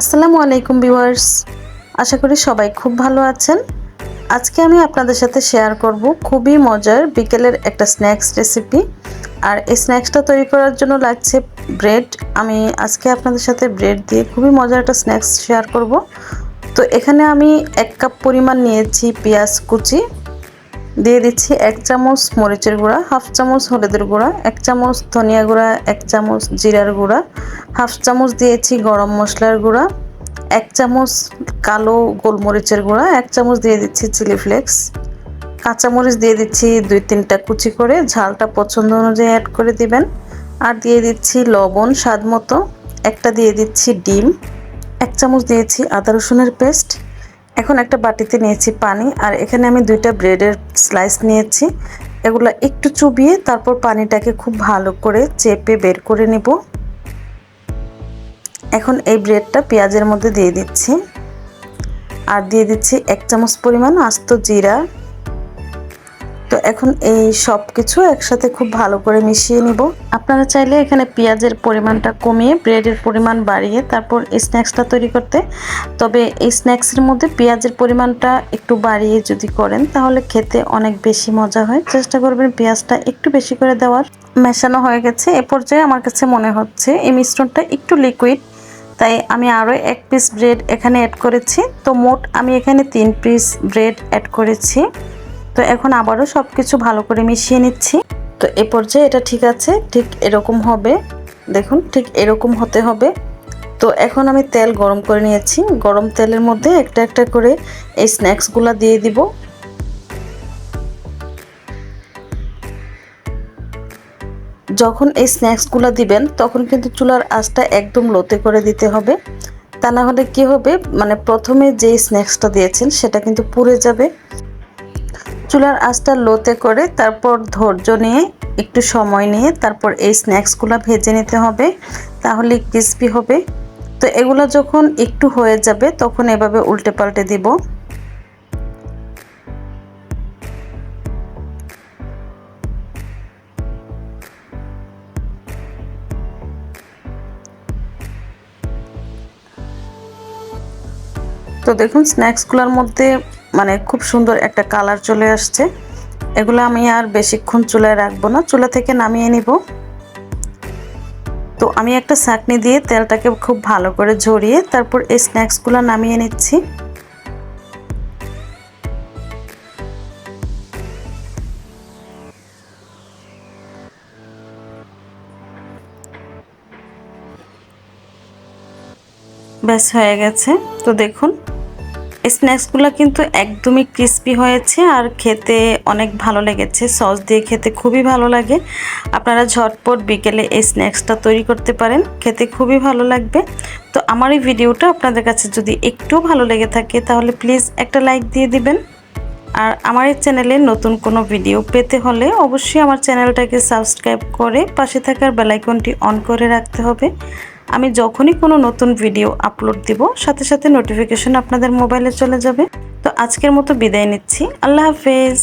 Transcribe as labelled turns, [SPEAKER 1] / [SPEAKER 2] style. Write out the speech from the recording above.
[SPEAKER 1] আসসালামু আলাইকুম ভিউয়ার্স। আশা করি সবাই খুব ভালো আছেন। আজকে আমি আপনাদের সাথে শেয়ার করব খুবই মজার বিকেলের একটা স্ন্যাক্স রেসিপি। আর এই স্ন্যাক্সটা তৈরি করার জন্য লাগছে ব্রেড। আমি আজকে আপনাদের সাথে ব্রেড দিয়ে খুবই মজার একটা স্ন্যাক্স শেয়ার করব। তো এখানে আমি এক কাপ পরিমাণ নিয়েছি পেঁয়াজ কুচি। দিয়ে দিচ্ছি এক চামচ মরিচের গুঁড়া, হাফ চামচ হলুদের গুঁড়া, এক চামচ ধনিয়া গুঁড়া, এক চামচ জিরার গুঁড়া, হাফ চামচ দিয়েছি গরম মশলার গুঁড়া, এক চামচ কালো গোলমরিচের গুঁড়া, এক চামচ দিয়ে দিচ্ছি চিলি ফ্লেক্স, কাঁচামরিচ দিয়ে দিচ্ছি দুই তিনটা কুচি করে, ঝালটা পছন্দ অনুযায়ী অ্যাড করে দিবেন। আর দিয়ে দিচ্ছি লবণ স্বাদ মতো, একটা দিয়ে দিচ্ছি ডিম, এক চামচ দিয়েছি আদা রসুনের পেস্ট এখন একটা বাটিতে নিয়েছি পানি, আর এখানে আমি দুইটা ব্রেডের স্লাইস নিয়েছি। এগুলো একটু চুবিয়ে তারপর পানিটাকে খুব ভালো করে চেপে বের করে নেব। এখন এই ব্রেডটা পেঁয়াজের মধ্যে দিয়ে দিচ্ছি। আর দিয়ে দিচ্ছি এক চামচ পরিমাণ আস্ত জিরা তো এখন এই সব কিছু একসাথে খুব ভালো করে মিশিয়ে নিব। আপনারা চাইলে এখানে পেঁয়াজের পরিমাণটা কমিয়ে, ব্রেডের পরিমাণ বাড়িয়ে, তারপর স্ন্যাক্সটা তৈরি করতে। তবে এই স্ন্যাক্সের মধ্যে পেঁয়াজের পরিমাণটা একটু বাড়িয়ে যদি করেন, তাহলে খেতে অনেক বেশি মজা হয়। চেষ্টা করবেন পেঁয়াজটা একটু বেশি করে দেওয়ার। মেশানো হয়ে গেছে। এ পর্যায়ে আমার কাছে মনে হচ্ছে এই মিশ্রণটা একটু লিকুইড তাই আমি আরও এক পিস ব্রেড এখানে অ্যাড করেছি। তো মোট আমি এখানে তিন পিস ব্রেড অ্যাড করেছি। তো এখন আবারও সব কিছু ভালো করে মিশিয়ে নিচ্ছি। তো এ পর্যায়ে এটা ঠিক আছে, ঠিক এরকম হবে। দেখুন, ঠিক এরকম হতে হবে। তো এখন আমি তেল গরম করে নিয়েছি। গরম তেলের মধ্যে একটা একটা করে এই স্ন্যাক্সগুলো দিয়ে দিব। যখন এই স্ন্যাক্সগুলো দিবেন, তখন কিন্তু চুলার আঁচটা একদম লোতে করে দিতে হবে। তা না হলে কী হবে মানে প্রথমে যে স্ন্যাক্সটা দিয়েছেন, সেটা কিন্তু পুড়ে যাবে। চুলার আঁচটা লোতে করে তারপর ধৈর্য নিয়ে, একটু সময় নিয়ে তারপর এই স্ন্যাক্সগুলো ভেজে নিতে হবে, তাহলে ক্রিসপি হবে। তো এগুলো যখন একটু হয়ে যাবে, তখন এভাবে উল্টে পাল্টে দিব। তো দেখুন, স্ন্যাক্সগুলোর মধ্যে মানে খুব সুন্দর একটা কালার চলে আসছে। এগুলো আমি আর বেশিক্ষণ চুলায় রাখব না, চুলা থেকে নামিয়ে নিব। তো আমি একটা চাকনি দিয়ে তেলটাকে খুব ভালো করে ঝরিয়ে তারপর এই স্ন্যাক্সগুলো নামিয়ে নিচ্ছি। ব্যাস হয়ে গেছে। তো দেখুন স্ন্যাক্সগুলো কিন্তু একদমই ক্রিস্পি হয়েছে আর খেতে অনেক ভালো লেগেছে। সস দিয়ে খেতে খুবই ভালো লাগে। আপনারা ঝটপট বিকেলে এই স্ন্যাক্সটা তৈরি করতে পারেন। খেতে খুবই ভালো লাগবে। তো আমার এই ভিডিওটা আপনাদের কাছে যদি একটু ভালো লেগে থাকে, তাহলে প্লিজ একটা লাইক দিয়ে দিবেন। আর আমার এই চ্যানেলে নতুন কোনো ভিডিও পেতে হলে অবশ্যই আমার চ্যানেলটাকে সাবস্ক্রাইব করে পাশে থাকার বেলাইকনটি অন করে রাখতে হবে। আমি যখনই কোনো নতুন ভিডিও আপলোড দিব, সাথে সাথে নোটিফিকেশন আপনাদের মোবাইলে চলে যাবে। তো আজকের মতো বিদায় নিচ্ছি। আল্লাহ হাফেজ।